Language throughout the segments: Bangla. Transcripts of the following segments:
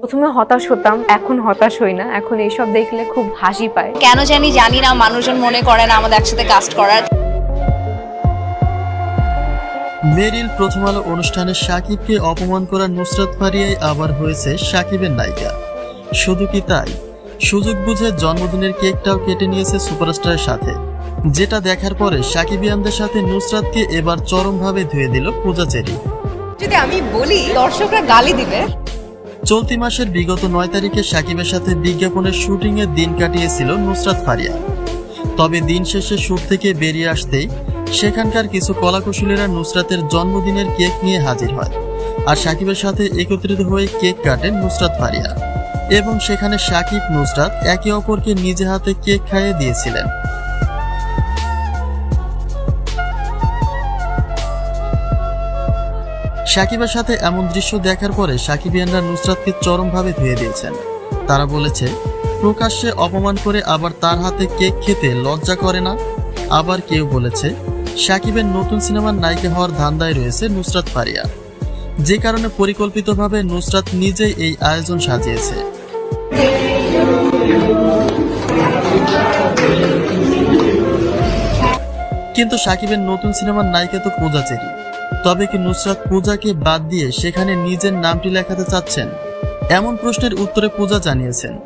প্রথমে হতাশ হতাম এখন হতাশ হই না। এখন এইসব দেখলে খুব হাসি পায়। কেন জানি জানি না মানুষজন মনে করে না আমাদের একসাথে কাস্ট করার। মেরিল প্রথম আলো অনুষ্ঠানে সাকিবকে অপমান করা নুসরাত ফারিয়াই আবার হয়েছে সাকিবের নায়িকা। শুধু কি তাই? সুযোগ বুঝে জন্মদিনের কেকটাও কেটে নিয়েছে সুপারস্টারের সাথে। যেটা দেখার পরে সাকিবিয়ানদের সাথে নুসরাতকে এবার চরমভাবে ধুয়ে দিল পূজা চেরি। যদি আমি বলি দর্শকরা গালি দিবে। চলতি মাসের বিগত নয় তারিখে সাকিবের সাথে বিজ্ঞাপনের শুটিং এর দিন কাটিয়েছিল নুসরাত ফারিয়া। তবে দিন শেষে শুট থেকে বেরিয়ে আসতেই সেখানকার কিছু কলাকুশলীরা নুসরাতের জন্মদিনের কেক নিয়ে হাজির হয় আর সাকিবের সাথে একত্রিত হয়ে কেক কাটেন নুসরাত ফারিয়া। এবং সেখানে সাকিব, নুসরাত একে অপরকে নিজে হাতে কেক খাইয়ে দিয়েছিলেন। সাকিবের সাথে এমন দৃশ্য দেখার পরে সাকিবিয়ানরা নুসরাতকে চরমভাবে ধুয়ে দিয়েছেন। তারা বলেছে, প্রকাশ্যে অপমান করে আবার তার হাতে কেক খেতে লজ্জা করে না। আবার কেউ বলেছে, সাকিবের নতুন সিনেমার নায়িকা হওয়ার ধান্দায় রয়েছে নুসরাত ফারিয়া। যে কারণে পরিকল্পিতভাবে নুসরাত নিজেই এই আয়োজন সাজিয়েছে। কিন্তু সাকিবের নতুন সিনেমার নায়িকা তো পূজা চেরি তবে কি নুসরাত পূজাকে বাদ দিয়ে সেখানে নিজের নামটি লেখাতে চাচ্ছেন? এমন প্রশ্নের উত্তরে পূজা জানিয়েছেন।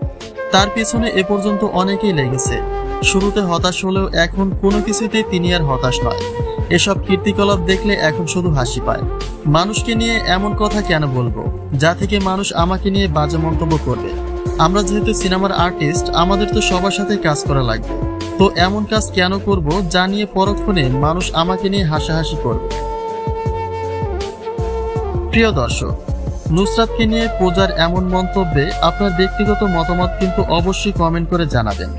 তার পিছনে এ পর্যন্ত অনেকেই লেগেছে। শুরুতে হতাশ হলেও এখন কোনো কিছুতেই তিনি আর হতাশ নয়। এসব কীর্তিকলাপ দেখলে এখন শুধু হাসি পায়। মানুষকে নিয়ে এমন কথা কেন বলব? যা থেকে মানুষ আমাকে নিয়ে বাজে মন্তব্য করবে। আমরা যেহেতু সিনেমার আর্টিস্ট, আমাদের তো সবার সাথে কাজ করা লাগবে। তো এমন কাজ কেন করব যা নিয়ে পরক্ষণে মানুষ আমাকে নিয়ে হাসাহাসি করবে। প্রিয় দর্শক, নুসরাতকে নিয়ে পূজার এমন মন্তব্যে আপনার ব্যক্তিগত মতামত কিন্তু অবশ্যই কমেন্ট করে জানাবেন।